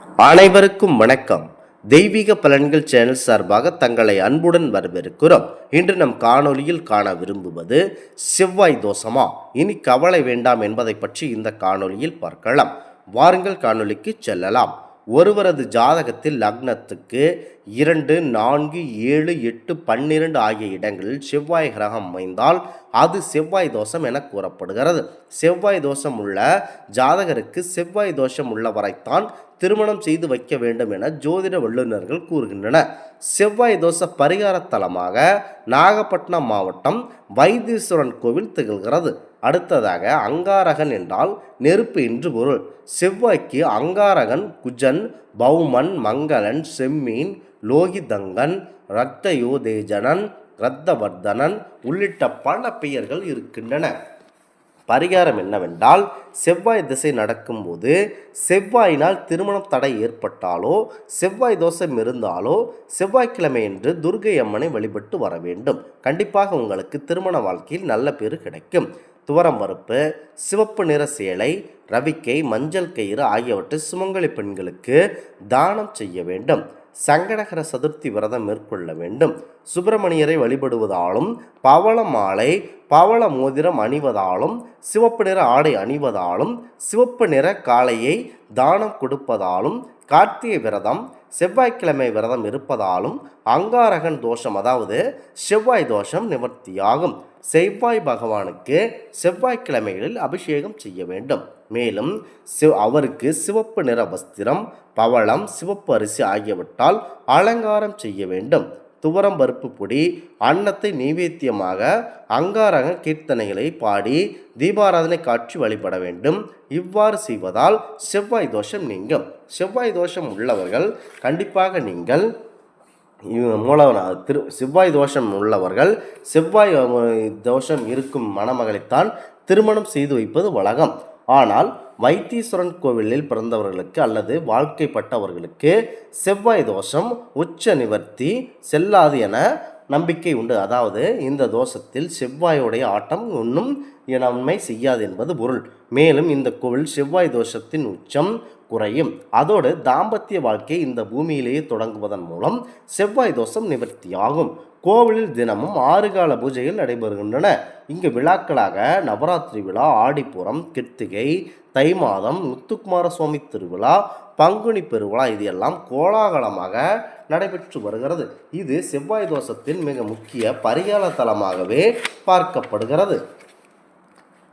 அனைவருக்கும் வணக்கம். தெய்வீக பலன்கள் சேனல் சார்பாக தங்களை அன்புடன் வரவேற்கிறோம். இன்று நம் காணொலியில் காண விரும்புவது செவ்வாய் தோஷமா? இனி கவலை வேண்டாம் என்பதை பற்றி இந்த காணொலியில் பார்க்கலாம். வாருங்கள் காணொலிக்கு செல்லலாம். ஒருவரது ஜாதகத்தில் லக்னத்துக்கு இரண்டு நான்கு ஏழு எட்டு பன்னிரண்டு ஆகிய இடங்களில் செவ்வாய் கிரகம் அமைந்தால் அது செவ்வாய் தோஷம் என கூறப்படுகிறது. செவ்வாய் தோஷம் உள்ள ஜாதகருக்கு செவ்வாய் தோஷம் உள்ளவரைத்தான் திருமணம் செய்து வைக்க வேண்டும் என ஜோதிட வல்லுநர்கள் கூறுகின்றனர். செவ்வாய் தோச பரிகார தலமாக நாகப்பட்டினம் மாவட்டம் வைத்தீஸ்வரன் கோவில் திகழ்கிறது. அடுத்ததாக அங்காரகன் என்றால் நெருப்பு என்று பொருள். செவ்வாய்க்கு அங்காரகன் குஜன் பௌமன் மங்களன் செம்மீன் லோகிதங்கன் ரத்தயோதேஜனன் ரத்தவர்தனன் உள்ளிட்ட பல பெயர்கள் இருக்கின்றன. பரிகாரம் என்னவென்றால் செவ்வாய் திசை நடக்கும்போது செவ்வாயினால் திருமணம் தடை ஏற்பட்டாலோ செவ்வாய் தோஷம் இருந்தாலோ செவ்வாய்க்கிழமை என்று துர்கை அம்மனை வழிபட்டு வர வேண்டும். கண்டிப்பாக உங்களுக்கு திருமண வாழ்க்கையில் நல்ல பேறு கிடைக்கும். துவரம் பருப்பு சிவப்பு நிற சேலை ரவிக்கை மஞ்சள் கயிறு ஆகியவற்றை சுமங்கலி பெண்களுக்கு தானம் செய்ய வேண்டும். சங்கடகர சதுர்த்தி விரதம் மேற்கொள்ள வேண்டும். சுப்பிரமணியரை வழிபடுவதாலும் பவள மாலை பவள மோதிரம் அணிவதாலும் சிவப்பு நிற ஆடை அணிவதாலும் சிவப்பு நிற காளையை தானம் கொடுப்பதாலும் கார்த்திகை விரதம் செவ்வாய்க்கிழமை விரதம் இருப்பதாலும் அங்காரகன் தோஷம் அதாவது செவ்வாய் தோஷம் நிவர்த்தியாகும். செவ்வாய் பகவானுக்கு செவ்வாய்க்கிழமைகளில் அபிஷேகம் செய்ய வேண்டும். மேலும் சிவ அவருக்கு சிவப்பு நிற வஸ்திரம் பவளம் சிவப்பு அரிசி ஆகியவற்றால் அலங்காரம் செய்ய வேண்டும். துவரம் பருப்பு பொடி அன்னத்தை நைவேத்தியமாக அங்காரக கீர்த்தனைகளை பாடி தீபாராதனை காட்சி வழிபட வேண்டும். இவ்வாறு செய்வதால் செவ்வாய் தோஷம் நீங்கும். செவ்வாய் தோஷம் உள்ளவர்கள் கண்டிப்பாக நீங்கள் மூலம் திரு செவ்வாய் தோஷம் உள்ளவர்கள் செவ்வாய் தோஷம் இருக்கும் மணமகளைத்தான் திருமணம் செய்து வைப்பது வழக்கம். ஆனால் வைத்தீஸ்வரன் கோவிலில் பிறந்தவர்களுக்கு அல்லது வாழ்க்கைப்பட்டவர்களுக்கு செவ்வாய் தோஷம் உச்ச நிவர்த்தி செல்லாது என நம்பிக்கை உண்டு. அதாவது இந்த தோஷத்தில் செவ்வாயுடைய ஆட்டம் ஒன்றும் நன்மை செய்யாது என்பது பொருள். மேலும் இந்த கோவில் செவ்வாய் தோஷத்தின் உச்சம் குறையும். அதோடு தாம்பத்திய வாழ்க்கை இந்த பூமியிலேயே தொடங்குவதன் மூலம் செவ்வாய் தோஷம் நிவர்த்தியாகும். கோவிலில் தினமும் ஆறு கால பூஜைகள் நடைபெறுகின்றன. இங்கு விழாக்களாக நவராத்திரி விழா ஆடிப்புறம் கிருத்திகை தை மாதம் முத்துக்குமார சுவாமி திருவிழா பங்குனி பெருவிழா இது எல்லாம் கோலாகலமாக நடைபெற்று வருகிறது. இது செவ்வாய் தோஷத்தின் மிக முக்கிய பரிகால தலமாகவே பார்க்கப்படுகிறது.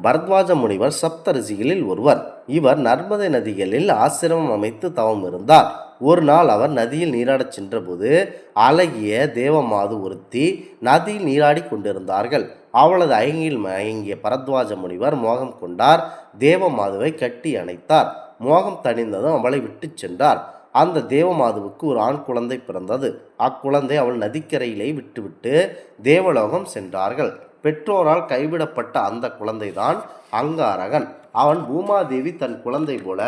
பரத்வாஜ முனிவர் சப்தரிசிகளில் ஒருவர். இவர் நர்மதை நதிகளில் ஆசிரமம் அமைத்து தவம் இருந்தார். ஒரு நாள் அவர் நதியில் நீராடச் சென்றபோது அழகிய தேவமாது ஒருத்தி நதியில் நீராடி கொண்டிருந்தார்கள். அவளது ஐங்கில் மயங்கிய பரத்வாஜ முனிவர் மோகம் கொண்டார் தேவமாதுவை கட்டி அணைத்தார். மோகம் தணிந்ததும் அவளை விட்டுச் சென்றார். அந்த தேவமாதுவுக்கு ஒரு ஆண் குழந்தை பிறந்தது. அக்குழந்தை அவள் நதிக்கரையிலே விட்டுவிட்டு தேவலோகம் சென்றார்கள். பெற்றோரால் கைவிடப்பட்ட அந்த குழந்தைதான் அங்காரகன். அவன் பூமாதேவி தன் குழந்தை போல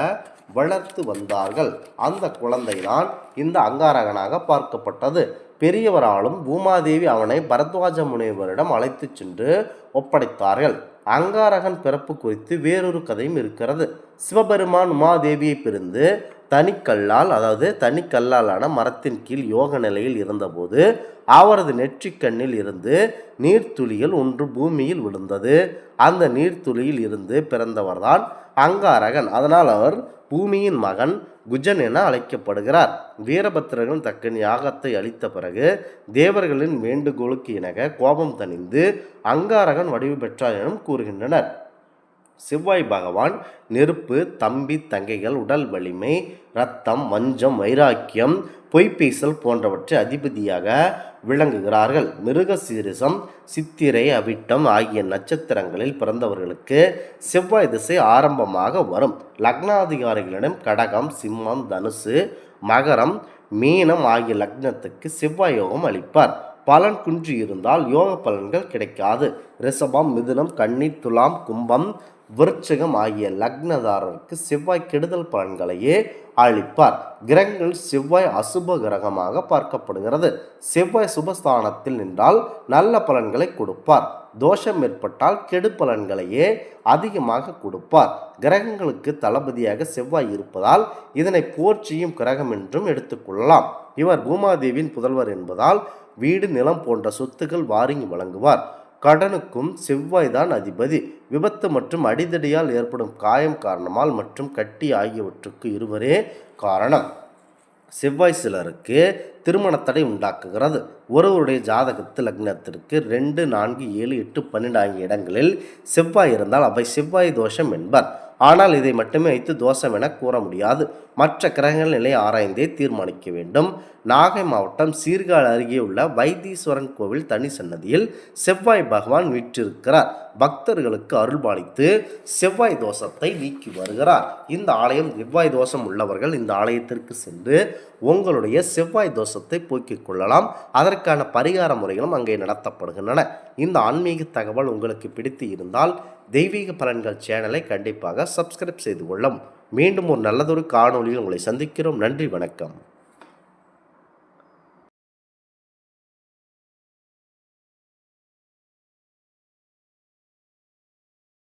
வளர்த்து வந்தார்கள். அந்த குழந்தைதான் இந்த அங்காரகனாக பார்க்கப்பட்டது. பெரியவராலும் பூமாதேவி அவனை பரத்வாஜ முனிவரிடம் அழைத்துச் சென்று ஒப்படைத்தார்கள். அங்காரகன் பிறப்பு குறித்து வேறொரு கதையும் இருக்கிறது. சிவபெருமான் உமாதேவியை பிரிந்து தனிக்கல்லால் அதாவது தனிக்கல்லாலான மரத்தின் கீழ் யோக நிலையில் இருந்தபோது அவரது நெற்றிக்கண்ணில் இருந்து நீர்த்துளிகள் ஒன்று பூமியில் விழுந்தது. அந்த நீர்த்துளியில் இருந்து பிறந்தவர்தான் அங்காரகன். அதனால் அவர் பூமியின் மகன் குஜன் என அழைக்கப்படுகிறார். வீரபத்திரர்கள் தக்கன் யாகத்தை அளித்த பிறகு தேவர்களின் வேண்டுகோளுக்கு இணங்க கோபம் தணிந்து அங்காரகன் வடிவு பெற்றார் எனவும் கூறுகின்றனர். செவ்வாய் பகவான் நெருப்பு தம்பி தங்கைகள் உடல் வலிமை இரத்தம் வஞ்சம் வைராக்கியம் பொய்ப்பேசல் போன்றவற்றை அதிபதியாக விளங்குகிறார்கள். மிருக சீரிசம் சித்திரை அவிட்டம் ஆகிய நட்சத்திரங்களில் பிறந்தவர்களுக்கு செவ்வாய் திசை ஆரம்பமாக வரும். லக்னாதிகாரிகளிடம் கடகம் சிம்மம் தனுசு மகரம் மீனம் ஆகிய லக்னத்துக்கு செவ்வாய் யோகம் அளிப்பார். பலன் குன்றி இருந்தால் யோக பலன்கள் கிடைக்காது. ரிஷபம் மிதுனம் கன்னி துலாம் கும்பம் விருச்சகம் ஆகிய லக்னதாரருக்கு செவ்வாய் கெடுதல் பலன்களையே அளிப்பார். கிரகங்கள் செவ்வாய் அசுப கிரகமாக பார்க்கப்படுகிறது. செவ்வாய் சுபஸ்தானத்தில் நின்றால் நல்ல பலன்களை கொடுப்பார். தோஷம் ஏற்பட்டால் கெடு பலன்களையே அதிகமாக கொடுப்பார். கிரகங்களுக்கு தளபதியாக செவ்வாய் இருப்பதால் இதனை போர்ச்சியும் கிரகம் என்றும் எடுத்துக்கொள்ளலாம் இவர் பூமாதேவியின் புதல்வர் என்பதால் வீடு நிலம் போன்ற சொத்துக்கள் வாரிங்கி வழங்குவார். கடனுக்கும் செவ்வாய்தான் அதிபதி. விபத்து மற்றும் அடிதடியால் ஏற்படும் காயம் காரணமால் மற்றும் கட்டி ஆகியவற்றுக்கு இருவரே காரணம். செவ்வாய் சிலருக்கு திருமணத்தடை உண்டாக்குகிறது. ஒருவருடைய ஜாதகத்து லக்னத்திற்கு ரெண்டு நான்கு ஏழு எட்டு பன்னெண்டு ஆகிய இடங்களில் செவ்வாய் இருந்தால் அவை செவ்வாய் தோஷம் என்பர். ஆனால் இதை மட்டுமே வைத்து தோஷம் என கூற முடியாது. மற்ற கிரகங்கள் நிலை ஆராய்ந்தே தீர்மானிக்க வேண்டும். நாகை மாவட்டம் சீர்காழ் அருகே உள்ள வைத்தீஸ்வரன் கோவில் தனி சன்னதியில் செவ்வாய் பகவான் வீற்றிருக்கிறார். பக்தர்களுக்கு அருள்பாலித்து செவ்வாய் தோஷத்தை நீக்கி வருகிறார். இந்த ஆலயம் செவ்வாய் தோஷம் உள்ளவர்கள் இந்த ஆலயத்திற்கு சென்று உங்களுடைய செவ்வாய் தோஷத்தை போக்கிக் கொள்ளலாம். அதற்கான பரிகார முறைகளும் அங்கே நடத்தப்படுகின்றன. இந்த ஆன்மீக தகவல் உங்களுக்கு பிடித்து இருந்தால் தெய்வீக பலன்கள் சேனலை கண்டிப்பாக சப்ஸ்கிரைப் செய்து கொள்ளும் மீண்டும் ஒரு நல்லதொரு காணொளியில் உங்களை சந்திக்கிறோம். நன்றி வணக்கம்.